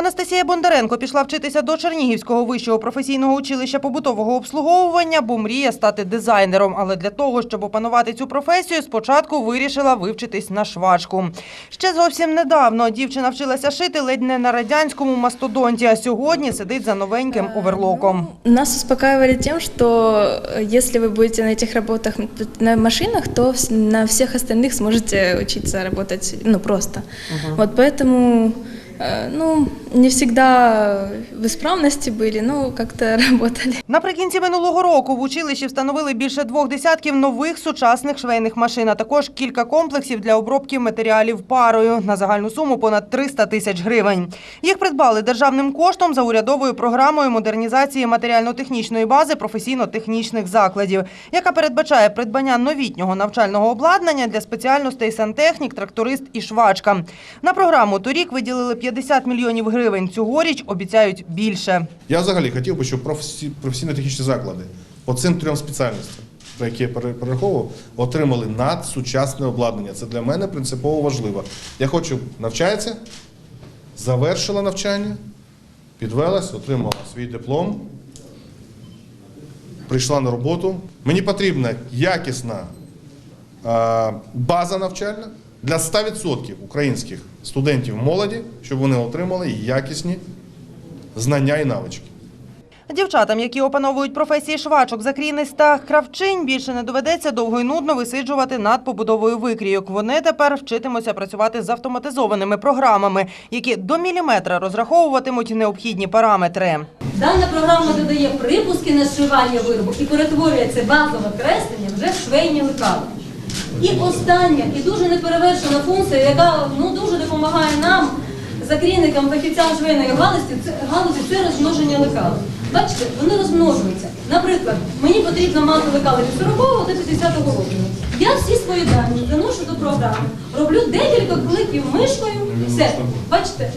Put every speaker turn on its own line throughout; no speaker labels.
Анастасія Бондаренко пішла вчитися до Чернігівського вищого професійного училища побутового обслуговування, бо мріє стати дизайнером. Але для того, щоб опанувати цю професію, спочатку вирішила вивчитись на швачку. Ще зовсім недавно дівчина вчилася шити ледь не на радянському мастодонті, а сьогодні сидить за новеньким оверлоком.
Нас успокаивали тем, что э, если вы будете на этих работах м, на машинах, то вс- на всех остальных сможете учиться работать ну просто. Вот поэтому э, ну не всегда в исправности были, но как-то.
Наприкінці минулого року в училищі встановили більше двох десятків нових сучасних швейних машин, а також кілька комплексів для обробки матеріалів парою на загальну суму понад 300 тисяч гривень. Їх придбали державним коштом за урядовою програмою модернізації матеріально-технічної бази професійно-технічних закладів, яка передбачає придбання новітнього навчального обладнання для спеціальностей сантехнік, тракторист і швачка. На програму торік виділили 50 мільйонів гривень. Цьогоріч обіцяють більше.
Я взагалі хотів би, щоб професійно-технічні заклади по цим трьом спеціальностям, про які я перераховував, отримали надсучасне обладнання. Це для мене принципово важливо. Я хочу навчається, завершила навчання, підвелась, отримала свій диплом, прийшла на роботу. Мені потрібна якісна база навчальна для 100% українських студентів молоді, щоб вони отримали якісні знання і навички.
Дівчатам, які опановують професії швачок, закрійниць та кравчинь, більше не доведеться довго й нудно висиджувати над побудовою викрійок. Вони тепер вчитимуться працювати з автоматизованими програмами, які до міліметра розраховуватимуть необхідні параметри.
Дана програма додає припуски на зшивання виробу і перетворює це базове креслення вже в швейні лекала. І остання, і дуже неперевершена функція, яка ну, дуже допомагає нам, закрійникам, фахівцям швейної галузі, це, галузі, це розмноження лекал. Бачите, вони розмножуються. Наприклад, мені потрібно мати лекали від 40 до 50 року. Я всі свої дані заношу до програми, роблю декілька кликів мишкою, все. Бачите,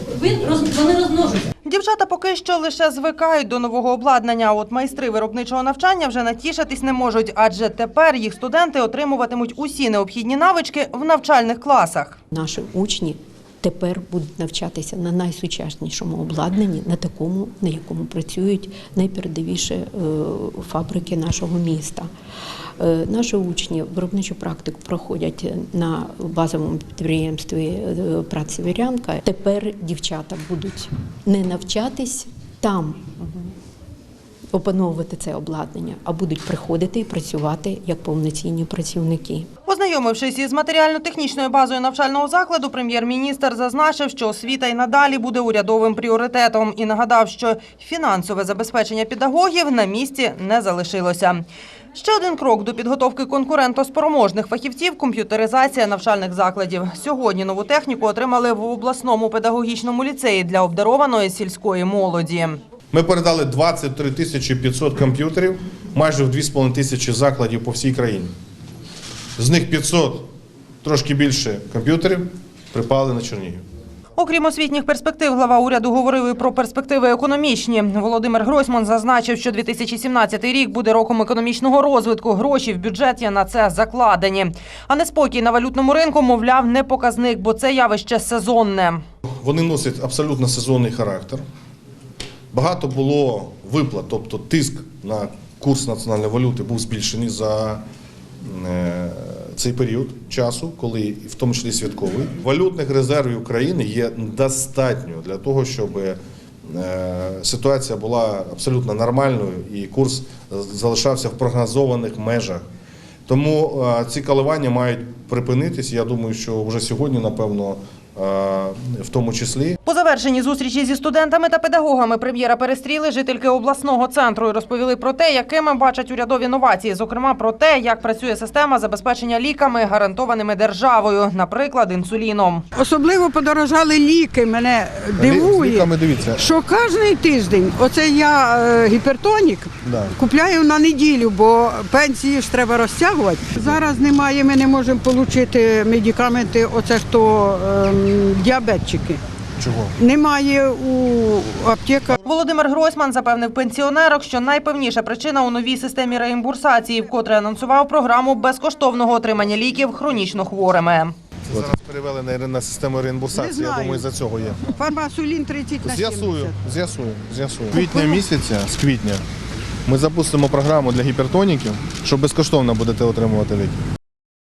вони розмножуються.
Дівчата поки що лише звикають до нового обладнання, от майстри виробничого навчання вже натішитись не можуть, адже тепер їх студенти отримуватимуть усі необхідні навички в навчальних класах.
Наші учні тепер будуть навчатися на найсучаснішому обладнанні, на такому, на якому працюють найпередовіші е, фабрики нашого міста. Е, Наші учні виробничу практику проходять на базовому підприємстві е, праці вірянка. Тепер дівчата будуть не навчатись там. Опановувати це обладнання, а будуть приходити і працювати як повноцінні працівники.
Ознайомившись із матеріально-технічною базою навчального закладу, прем'єр-міністр зазначив, що освіта й надалі буде урядовим пріоритетом і нагадав, що фінансове забезпечення педагогів на місці не залишилося. Ще один крок до підготовки конкурентоспроможних фахівців – комп'ютеризація навчальних закладів. Сьогодні нову техніку отримали в обласному педагогічному ліцеї для обдарованої сільської молоді.
Ми передали 23 тисячі 500 комп'ютерів майже в 2,5 тисячі закладів по всій країні. З них 500, трошки більше комп'ютерів, припали на Чернігів.
Окрім освітніх перспектив, глава уряду говорив і про перспективи економічні. Володимир Гройсман зазначив, що 2017 рік буде роком економічного розвитку. Гроші в бюджеті на це закладені. А неспокій на валютному ринку, мовляв, не показник, бо це явище сезонне.
Вони носять абсолютно сезонний характер. Багато було виплат, тобто тиск на курс національної валюти був збільшений за цей період часу, коли в тому числі святковий. Валютних резервів України є достатньо для того, щоб е, ситуація була абсолютно нормальною і курс залишався в прогнозованих межах. Тому е, ці коливання мають припинитись. Я думаю, що вже сьогодні, напевно, е, в тому числі.
По завершенні зустрічі зі студентами та педагогами прем'єра перестріли жительки обласного центру і розповіли про те, якими бачать урядові новації, зокрема про те, як працює система забезпечення ліками, гарантованими державою, наприклад, інсуліном.
Особливо подорожали ліки. Мене дивує,
ліками дивіться.
що кожен тиждень, оце я е, гіпертонік
Да.
купляю на неділю, бо пенсії ж треба розтягувати. Зараз немає, ми не можемо отримати медикаменти, оце хто ем, діабетчики.
Чого?
Немає у аптеках.
Володимир Гройсман запевнив пенсіонерок, що найпевніша причина у новій системі реімбурсації, вкотре анонсував програму безкоштовного отримання ліків хронічно хворими.
Зараз перевели на, на систему реімбурсації. Я думаю, за цього є.
Фармасулін 30 на 70.
З'ясую, з'ясую, з'ясую. З квітня місяця, з квітня, ми запустимо програму для гіпертоніків, що безкоштовно будете отримувати ліки.